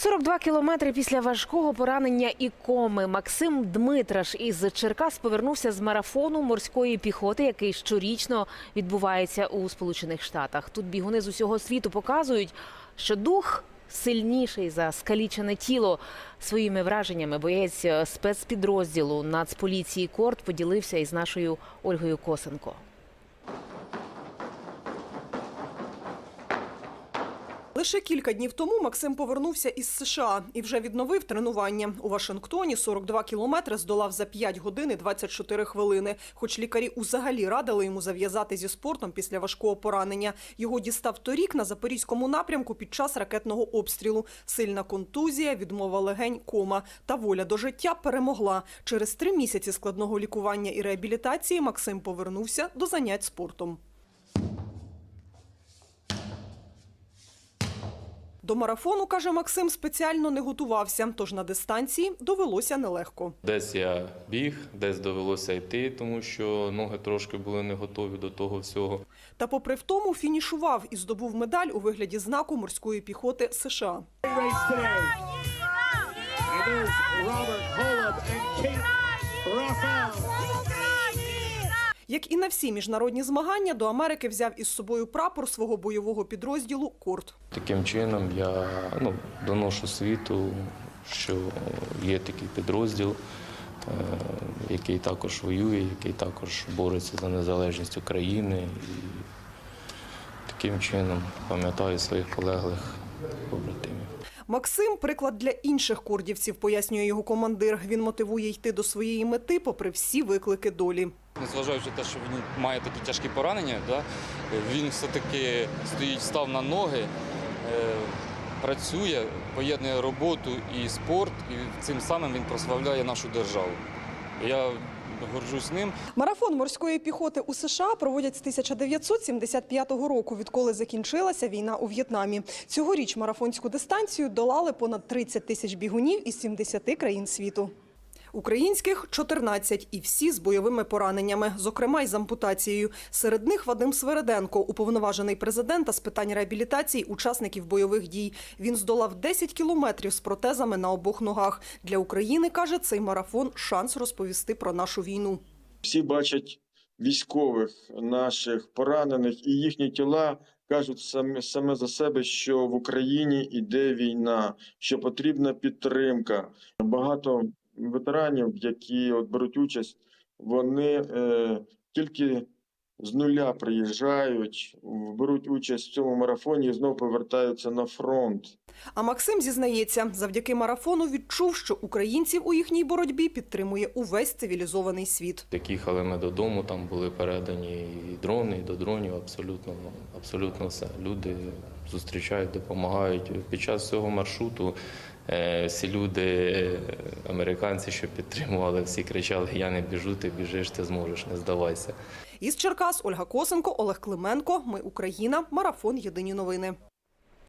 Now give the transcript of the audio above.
42 кілометри після важкого поранення і коми Максим Дмитраш із Черкас повернувся з марафону морської піхоти, який щорічно відбувається у Сполучених Штатах. Тут бігуни з усього світу показують, що дух сильніший за скалічене тіло. Своїми враженнями боєць спецпідрозділу Нацполіції Корт поділився із нашою Ольгою Косенко. Лише кілька днів тому Максим повернувся із США і вже відновив тренування. У Вашингтоні 42 кілометри здолав за 5 годин і 24 хвилини. Хоч лікарі узагалі радили йому зав'язати зі спортом після важкого поранення. Його дістав торік на запорізькому напрямку під час ракетного обстрілу. Сильна контузія, відмова легень, кома та воля до життя перемогла. Через три місяці складного лікування і реабілітації Максим повернувся до занять спортом. До марафону, каже Максим, спеціально не готувався, тож на дистанції довелося нелегко. Десь я біг, десь довелося йти, тому що ноги трошки були не готові до того всього. Та попри втому фінішував і здобув медаль у вигляді знаку морської піхоти США. race today. And there's Як і на всі міжнародні змагання, до Америки взяв із собою прапор свого бойового підрозділу Корт. Таким чином я ну, доношу світу, що є такий підрозділ, е, який також воює, який також бореться за незалежність України. І таким чином пам'ятаю своїх полеглих побратимів. Максим приклад для інших курдівців, пояснює його командир. Він мотивує йти до своєї мети, попри всі виклики долі. Незважаючи на те, що він має такі тяжкі поранення, да, він все-таки стоїть, став на ноги, е, працює, поєднує роботу і спорт, і цим самим він прославляє нашу державу. Я горжусь ним. Марафон морської піхоти у США проводять з 1975 року, відколи закінчилася війна у В'єтнамі. Цьогоріч марафонську дистанцію долали понад 30 тисяч бігунів із 70 країн світу. Українських 14 і всі з бойовими пораненнями, зокрема й з ампутацією. Серед них Вадим Свереденко, уповноважений президента з питань реабілітації учасників бойових дій. Він здолав 10 кілометрів з протезами на обох ногах. Для України каже, цей марафон шанс розповісти про нашу війну. всі бачать військових наших поранених, і їхні тіла кажуть саме, саме за себе, що в Україні йде війна, що потрібна підтримка. Багато ветеранів, які от беруть участь, вони е, тільки з нуля приїжджають, беруть участь в цьому марафоні і знову повертаються на фронт. А Максим зізнається, завдяки марафону відчув, що українців у їхній боротьбі підтримує увесь цивілізований світ. Як їхали ми додому, там були передані і дрони, і до дронів, абсолютно, абсолютно все. Люди зустрічають, допомагають. Під час цього маршруту всі люди, е, американці, що підтримували, всі кричали: Я не біжу, ти біжиш, ти зможеш, не здавайся. Із Черкас Ольга Косенко, Олег Клименко. Ми Україна. Марафон. Єдині новини.